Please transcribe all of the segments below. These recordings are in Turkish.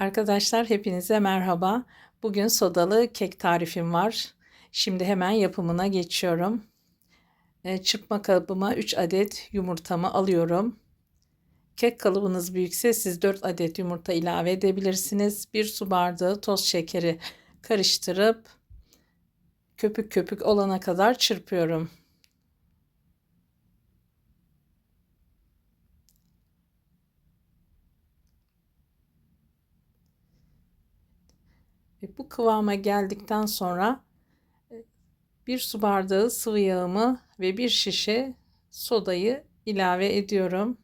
Arkadaşlar hepinize merhaba. Bugün sodalı kek tarifim var. Şimdi hemen yapımına geçiyorum. E, Çırpma kalıbıma 3 adet yumurtamı alıyorum. Kek kalıbınız büyükse siz 4 adet yumurta ilave edebilirsiniz. 1 su bardağı toz şekeri karıştırıp köpük köpük olana kadar çırpıyorum. Ve bu kıvama geldikten sonra e, bir su bardağı sıvı yağımı ve bir şişe sodayı ilave ediyorum.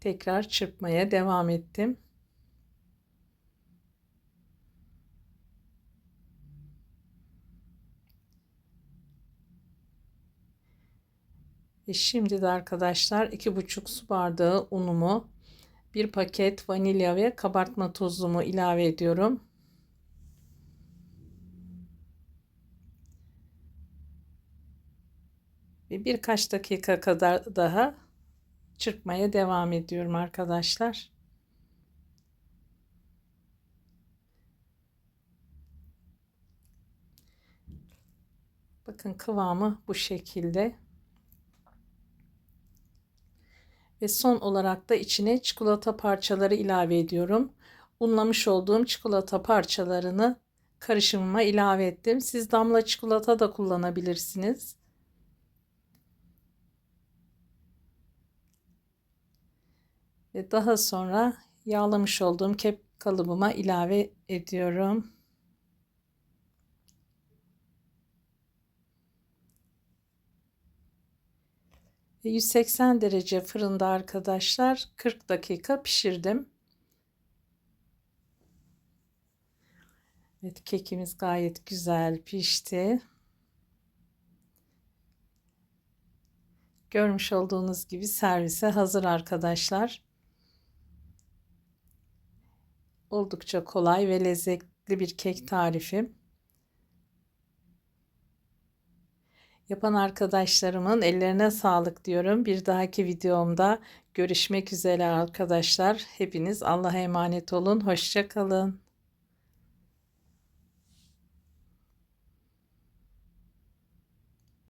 Tekrar çırpmaya devam ettim. Ve şimdi de arkadaşlar 2,5 su bardağı unumu, bir paket vanilya ve kabartma tozumu ilave ediyorum. Ve birkaç dakika kadar daha çırpmaya devam ediyorum arkadaşlar. Bakın kıvamı bu şekilde. Ve son olarak da içine çikolata parçaları ilave ediyorum. Unlamış olduğum çikolata parçalarını karışımıma ilave ettim. Siz damla çikolata da kullanabilirsiniz. Ve daha sonra yağlamış olduğum kep kalıbıma ilave ediyorum. 180 derece fırında arkadaşlar 40 dakika pişirdim. Evet kekimiz gayet güzel pişti. Görmüş olduğunuz gibi servise hazır arkadaşlar. Oldukça kolay ve lezzetli bir kek tarifi. Yapan arkadaşlarımın ellerine sağlık diyorum. Bir dahaki videomda görüşmek üzere arkadaşlar. Hepiniz Allah'a emanet olun. Hoşçakalın.